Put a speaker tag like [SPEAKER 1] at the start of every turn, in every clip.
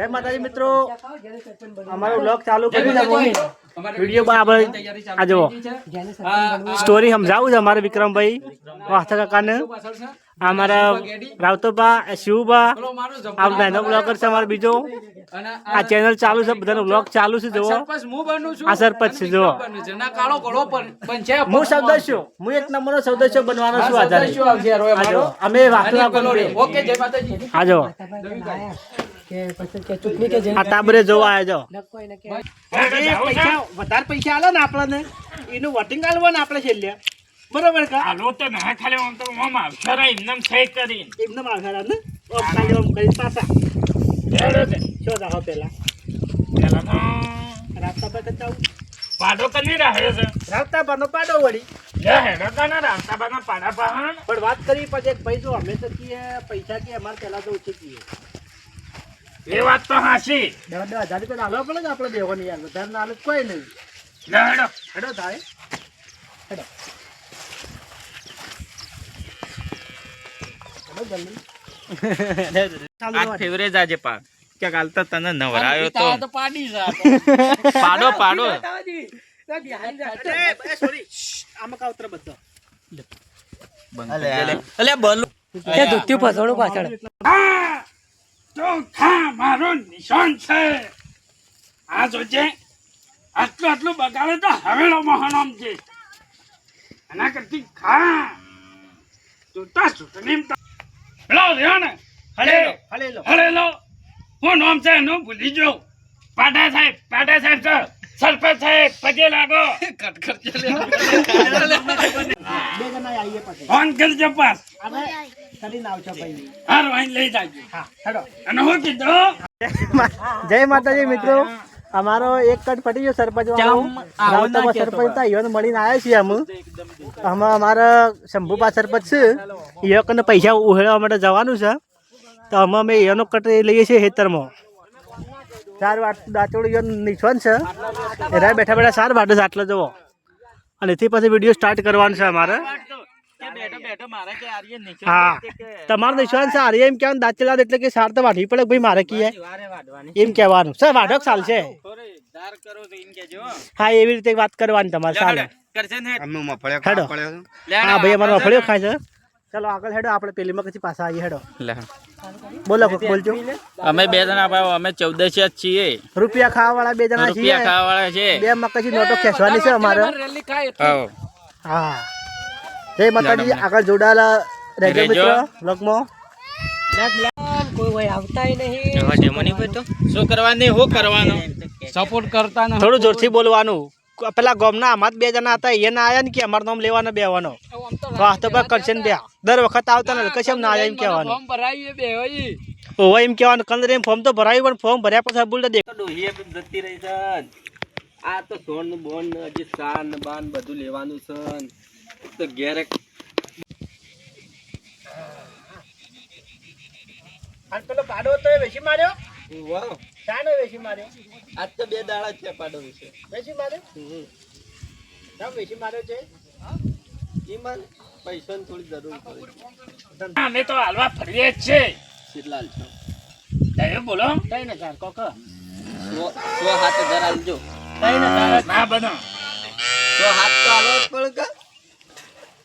[SPEAKER 1] જય માતાજી મિત્રો. અમારો બ્લોગ ચાલુ કરી દીધો વીડિયો આપણે આ જુઓ. સ્ટોરી સમજાવું છે અમારે વિક્રમભાઈ વાસ્તા કાકાને. અમારા રાવતોબા શિવબા આ નાનો બ્લોગર છે અમારો બીજો. આ ચેનલ ચાલુ છે બધાનો બ્લોગ ચાલુ છે જુઓ. આ સરપંચ છે? જુઓ. હું સદસ્ય હું એક નંબરનો સદસ્ય બનવાનો છું આધારે.
[SPEAKER 2] અમે હવે
[SPEAKER 1] આ જુઓ, આ તાબરે જોવા આવ્યા પૈસા વધારે પૈસા આલે ને આપણને. એનું વોટિંગ આપણે છેલ્લે. બરોબર કા?
[SPEAKER 3] તો ના ખાલી તો
[SPEAKER 1] ને? ઓમ ખાલી ઓમ કરી પાછા.
[SPEAKER 3] હેડો તે.
[SPEAKER 1] શું જાઓ પેલા.
[SPEAKER 3] પેલા તો
[SPEAKER 1] રાસ્તા પર કચાવ
[SPEAKER 3] પાડો કની રહે છે?
[SPEAKER 1] રાસ્તા પરનો પાડો વળી.
[SPEAKER 3] લે હેડો કના રાસ્તા બાના પાડા પહાણ
[SPEAKER 1] પણ વાત કરી પછી એક ભાઈ જો અમે તો કીએ પૈસા કે અમારે પેલા તો ઓછી કીએ.
[SPEAKER 3] એ વાત તો હાસી
[SPEAKER 1] દસ હજાર રૂપિયા હાલવા પડે ને આપણે દેવાની યાર વધારે ના કોઈ નહીં.
[SPEAKER 3] હેડો.
[SPEAKER 1] હેડો તારે હેડો.
[SPEAKER 4] ફેવરેજ આજે પા તો તને નવરાયો તો.
[SPEAKER 2] પાડી.
[SPEAKER 4] પાડો.
[SPEAKER 1] શ્શ, આમાં કા ઉતરે બધો?
[SPEAKER 4] અલે બોલ
[SPEAKER 3] આ તો ખા મારો નિશાન છે. આ જોજે. આટલું આટલું બગાડે તો હવેલો મહાનામ છે એના કરતી ખા. જોતા ચૂંટણી પેલો રહ્યો ને.
[SPEAKER 1] હળેલો હળેલો
[SPEAKER 3] હળેલો હું નામ છે એનું ભૂલી જાઉં પાટા સાહેબ પાટા સાહેબ સર. સરપંચ સાહેબ પગે લાગો.
[SPEAKER 1] પછી
[SPEAKER 3] ફોન કરજો પાસ.
[SPEAKER 1] કરીને આવશો ભાઈ.
[SPEAKER 3] હાર વાઈન લઈ જાજો.
[SPEAKER 1] હા હેડો.
[SPEAKER 3] અને હું કીધું?
[SPEAKER 1] જય માતાજી મિત્રો. અમારો એક કટ પટી ગયો સરપંચ રાવતામાં સરપંચ હતા ઈવન મળીને આવ્યા છીએ અમે. અમે અમારા શંભુપા સરપંચ છે. ઈયો પૈસા ઉહેળવા માટે જવાનું છે. તો અમે અમે એનો કટ લઈએ છીએ ખેતરમાં. ચાર વાટ દાચોડ ઈયો નિશાન છે. એના બેઠા બેઠા ચાર વાટ આટલો જવો. અને એથી પછી વીડિયો સ્ટાર્ટ કરવાનો છે અમારે. હા. તમારો નિશાન છે આર્ય એમ કહેવાનું દાચેલા એટલે કે સાર તો વાઢવી પડે ભાઈ મારે કીએ? એમ કહેવાનું. સર છે? હા એવી રીતે વાત કરવાની તમારે હેડો હા ભાઈ અમારો ખાય છે. ચાલો આગળ હેડો આપણે પેલીમાં પછી પાછા આવીએ હેડો.
[SPEAKER 4] લે.
[SPEAKER 1] બોલો બોલજો.
[SPEAKER 4] અમે બે જણા ભાઈ અમે ચૌદશિયા જ છીએ.
[SPEAKER 1] રૂપિયા ખાવા વાળા બે જણા છીએ
[SPEAKER 4] રૂપિયા ખાવા વાળા છે.
[SPEAKER 1] બે મકસી નોટો ખેંચવાની છે અમારે. હા. જય માતાજી આગળ જોડાયેલા રહેજો. મિત્રો બ્લોગમાં
[SPEAKER 4] હવે ડેમો નહીં હોય તો? શું કરવાનું? શું કરવાનું?
[SPEAKER 2] સપોર્ટ કરતા ન
[SPEAKER 1] થોડું જોરથી બોલવાનું. પેલા ગામના અમાર બે જણા હતા એ ના આયા ને કે અમારું નામ લેવાનો બેવાનો તો કરશે ને બે દર વખત આવતા ને કશેમ ના આવ્યા એમ કહેવાનું.
[SPEAKER 2] ફોર્મ હોય
[SPEAKER 1] એમ કહેવાનું કંદર એમ ફોર્મ તો ભરાયું પણ ફોર્મ ભર્યા પછી બોલ દે
[SPEAKER 4] જતી રહી છે. આ તો સોન બોન હજી સાન બાન બધું લેવાનું છે. તો ઘેરે
[SPEAKER 1] અને પેલો પાડો તો વેચી માર્યો?
[SPEAKER 4] વાહ.
[SPEAKER 1] શાનો વેચી માર્યો?
[SPEAKER 4] આજ તો બે દાડા છે પાડો વિશે.
[SPEAKER 1] વેચી માર્યો? કેમ વેચી માર્યો છે?
[SPEAKER 4] ઈમાન પૈસાની થોડી જરૂર પડે.
[SPEAKER 3] અમે તો હાલવા ફરીએ જ છે
[SPEAKER 4] શીતલાલ છો.
[SPEAKER 3] દયો બોલો.
[SPEAKER 1] કઈ ને ચાર કોક?
[SPEAKER 4] સો હાથ
[SPEAKER 1] કઈ ને
[SPEAKER 3] ના બનો.
[SPEAKER 4] સો હાથ તો હાલો પણ કા?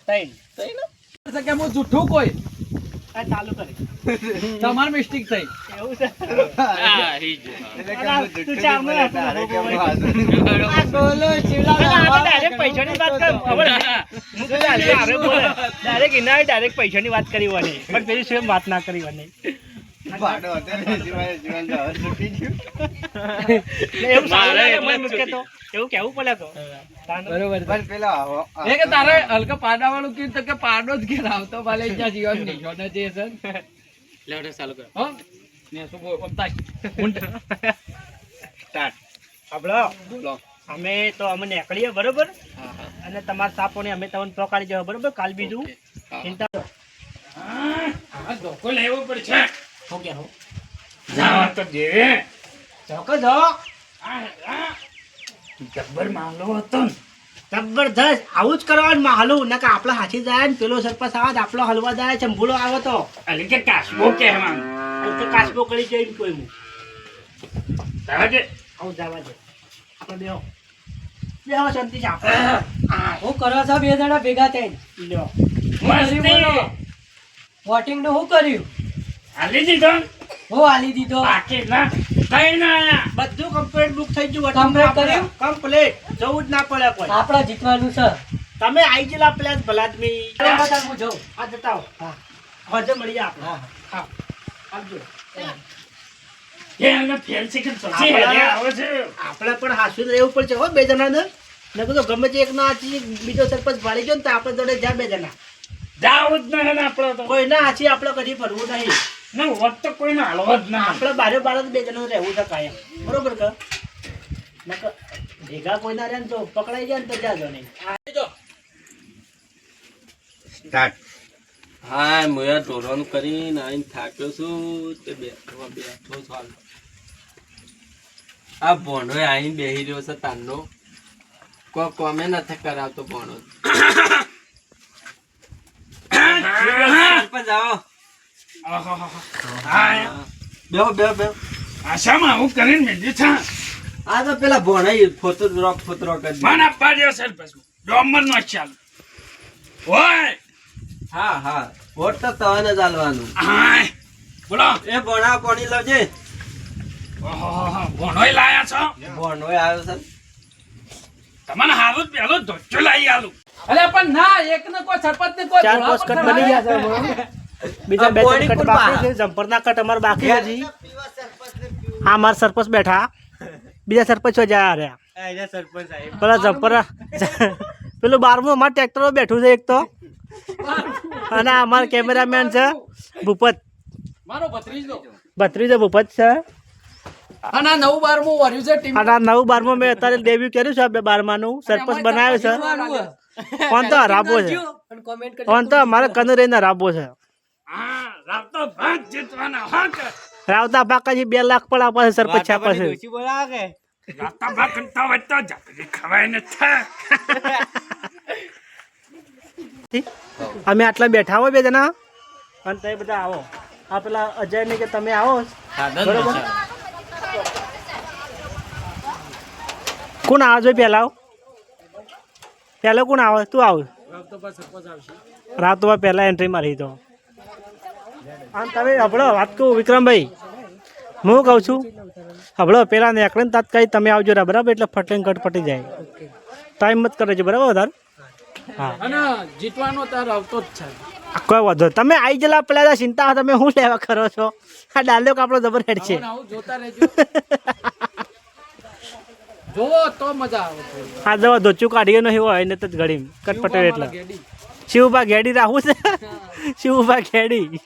[SPEAKER 1] કઈ
[SPEAKER 4] થઈ
[SPEAKER 2] કે હું જૂઠું કોઈ?
[SPEAKER 1] ચાલુ કરી.
[SPEAKER 2] તમાર મિસ્ટેક થઈ.
[SPEAKER 1] એવું છે?
[SPEAKER 4] હા ઈ
[SPEAKER 1] તું ચાર આ બોલો, શિવલાલ, આ તો direct પૈસાની વાત કર. ખબર હું તો પૈસાની વાત કરી વાની. પણ પેલી સેમ વાત ના કરી વાની. એવું સારું લાગે મને તો. એવું કેવું પડે તો. તાનું.
[SPEAKER 2] બરોબર એ કે તારે હલકા પાડા વાળું કીધું તો કે પાડો જ ઘેર આવતો ભલે જ્યાં જીવન નિશાન જ એ છે
[SPEAKER 4] લેવડે ચાલુ કર.
[SPEAKER 2] હો? ને શું બોલ ઓમતા ઊંટ.
[SPEAKER 1] સાંભળો.
[SPEAKER 2] બોલો.
[SPEAKER 1] અમે તો અમે નીકળીએ બરોબર?
[SPEAKER 2] હા હા.
[SPEAKER 1] અને તમારા સાપોને અમે તમને પકડી જવા બરોબર? કાલ બીજું. ચિંતા
[SPEAKER 3] ધોકો લેવો પડશે.
[SPEAKER 1] હો કે હો?
[SPEAKER 3] જાવા તો
[SPEAKER 1] દેવે
[SPEAKER 3] આ, આ. જબ્બર મામલો હતો ને.
[SPEAKER 1] જબરદસ્ત આવું જ કરવાનું માહલું. નકા આપડે હાથી જાય ને પેલો સરપંચ આવે આપણો હલવા જાય ચંભુલો આવે તો.
[SPEAKER 3] એટલે કે કાશબો
[SPEAKER 1] આ તો કાચબો કરી જાય કોઈ હું
[SPEAKER 3] જવા દે.
[SPEAKER 1] આવું જવા દે. આપણે બેહો. બેહો શાંતિ છે આપણે
[SPEAKER 5] હું કરો છો? બે જણા ભેગા થઈને.
[SPEAKER 1] લ્યો.
[SPEAKER 5] વોટિંગનું શું કર્યું?
[SPEAKER 3] હાલી દીધો?
[SPEAKER 5] હો હાલી દીધો.
[SPEAKER 3] બાકી ના કઈ ના
[SPEAKER 1] બધું કમ્પ્લીટ બુક થઈ ગયું.
[SPEAKER 5] Complete કર્યું?
[SPEAKER 1] કમ્પ્લીટ જવું જ ના પડે કોઈ.
[SPEAKER 5] આપણે જીતવાનું છે.
[SPEAKER 1] તમે આઈ ગયેલા પ્લેસ જ ભલા આદમી
[SPEAKER 5] ચાલો બતાવ હું જઉં
[SPEAKER 1] આ જતા હા હજે મળીએ આપણે. હા. આવજો.
[SPEAKER 3] કે સોચી
[SPEAKER 1] આપણા- પણ હાસુ રહેવું પડશે. હો બે જણા ને? કીધું ગમે તે એક ના બીજો સરપંચ ભાડી ગયો ને તો આપણે જોડે જા બે જણા.
[SPEAKER 3] જાવું જ નહીં ને આપણે તો.
[SPEAKER 1] કોઈ ના હાથી આપણે કદી ફરવું નહીં.
[SPEAKER 3] ના, વટ તો કોઈને હાલવા જ ના.
[SPEAKER 1] આપણે બારે બાર જ બે જણા રહેવું છે કાયમ. બરોબર કે? ભેગા કોઈ ના રહે ને તો પકડાઈ જાય ને તો જાજો નહીં.
[SPEAKER 4] હા મેં ઢોરવાનું કરીને આઈને થાક્યો છું. તે બેઠો બેઠો છો આ ભોણો આઈને બેહી રહ્યો છે તારનો કોઈ કોમે નથી કરાવતો ભણો.
[SPEAKER 3] હા,
[SPEAKER 4] બેહો બેહો બેહો
[SPEAKER 3] આશામાં આવું કરીને.
[SPEAKER 4] આ તો પેલા ભોણા ફોતો રોક ફોતરો કરી
[SPEAKER 3] મને આપવા દ્યો સરપંચ. ડોમર નો ચાલ. ઓય
[SPEAKER 4] હા હા વોટ તો તને જ આલવાનું
[SPEAKER 3] હાય. બોલો
[SPEAKER 4] એ ભોણા પાણી લાવજે
[SPEAKER 3] ભોણોય લાયા છો
[SPEAKER 4] ભોણો આવ્યો છે
[SPEAKER 3] તમને હારું પેલો ધોચો લાવી આલું
[SPEAKER 2] અરે પણ ના એક ને કોઈ સરપંચ ને કોઈ
[SPEAKER 1] ચાર
[SPEAKER 2] ઘોડા
[SPEAKER 1] કટ બની ગયા છે હમણાં. બીજા બે ત્રણ કટ બાકી છે જમ્પરના કટ અમારે બાકી છે હજી. હા અમાર સરપંચ બેઠા. બીજા સરપંચ જયા રહ્યા. પેલા જમ્પર પેલું બારમું અમારે ટ્રેક્ટરો બેઠું છે એક તો. અને અમારા કેમેરામેન છે ભૂપત.
[SPEAKER 2] મારો ભત્રીજો.
[SPEAKER 1] ભત્રીજો ભૂપત છે.
[SPEAKER 2] અને નવ બારમું વર્યું છે ટીમ.
[SPEAKER 1] અને આ બારમું મેં અત્યારે ડેબ્યુ કર્યું છે બે બારમાનું. સરપંચ બનાવ્યું છે. કોણ તો હરાબો છે.
[SPEAKER 5] અને કોમેન્ટ
[SPEAKER 1] કોણ તો અમારે કનરીને હરાબો છે.
[SPEAKER 3] હા ભાગ જીતવાના હા કે
[SPEAKER 1] રાવતા બાકાજી બે લાખ પણ આપે પાસે ઓછી બોલા કે
[SPEAKER 3] રાવતા ભાગ કંટા વચ્ચે જાપરી ખવાય ને થા
[SPEAKER 1] અમે આટલા બેઠા હો બે જણા. અને તમે બધા આવો. આ પેલા અજય ને કે તમે આવો. બરોબર? કોણ આવજો પેલા આવ? પહેલા કોણ આવે? તું આવ. રાત પહેલા એન્ટ્રી મારી તો આમ તમે હબળો વાત કહું વિક્રમભાઈ. હું કહું છું હબળો પેલા ને એકડે તાત્કાલિક તમે આવજો રા બરાબર? એટલે ફટેન કટ પટી જાય. ટાઈમ મત કરે છે બરાબર વધારે? હા.
[SPEAKER 2] જીતવાનો તાર આવતો જ છે.
[SPEAKER 1] કોઈ વાંધો. તમે આવી ગયેલા પેલા ચિંતા તમે શું લેવા કરો છો? આ ડાલ્યો આપણો જબર હેડ છે.
[SPEAKER 2] ને જોતા જોવો તો મજા આવે
[SPEAKER 1] ધોચું કાઢીએ નહીં હોય એને તો જ ઘડી કટપટે એટલે.
[SPEAKER 2] ગેડી.
[SPEAKER 1] શિવભા ઘેડી રાખવું છે.
[SPEAKER 2] શિવો ઊભા ભાઈ.